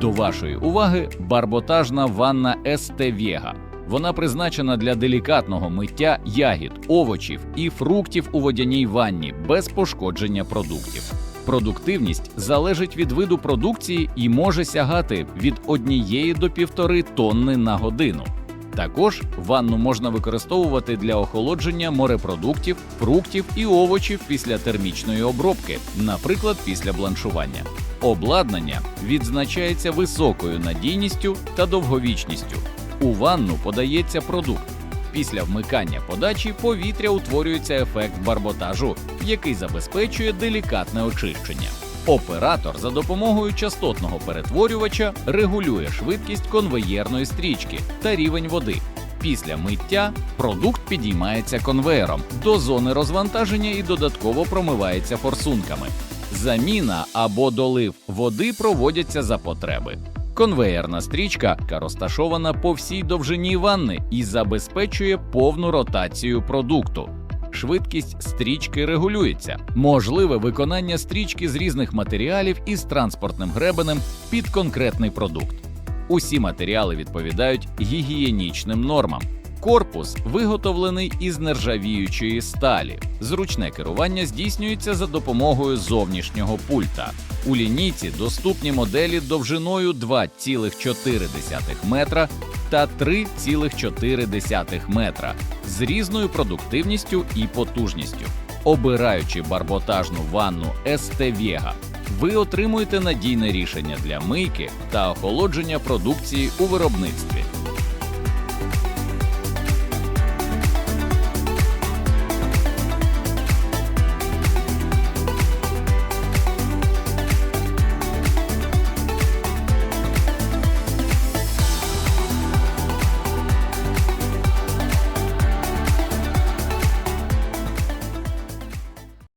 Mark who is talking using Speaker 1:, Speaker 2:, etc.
Speaker 1: До вашої уваги барботажна ванна ST Vega. Вона призначена для делікатного миття ягід, овочів і фруктів у водяній ванні без пошкодження продуктів. Продуктивність залежить від виду продукції і може сягати від однієї до півтори тонни на годину. Також ванну можна використовувати для охолодження морепродуктів, фруктів і овочів після термічної обробки, наприклад, після бланшування. Обладнання відзначається високою надійністю та довговічністю. У ванну подається продукт. Після вмикання подачі повітря утворюється ефект барботажу, який забезпечує делікатне очищення. Оператор за допомогою частотного перетворювача регулює швидкість конвеєрної стрічки та рівень води. Після миття продукт підіймається конвеєром до зони розвантаження і додатково промивається форсунками. Заміна або долив води проводяться за потреби. Конвеєрна стрічка розташована по всій довжині ванни і забезпечує повну ротацію продукту. Швидкість стрічки регулюється, можливе виконання стрічки з різних матеріалів із транспортним гребенем під конкретний продукт. Усі матеріали відповідають гігієнічним нормам. Корпус виготовлений із нержавіючої сталі. Зручне керування здійснюється за допомогою зовнішнього пульта. У лінійці доступні моделі довжиною 2,4 метра та 3,4 метра з різною продуктивністю і потужністю. Обираючи барботажну ванну Vega, ви отримуєте надійне рішення для мийки та охолодження продукції у виробництві.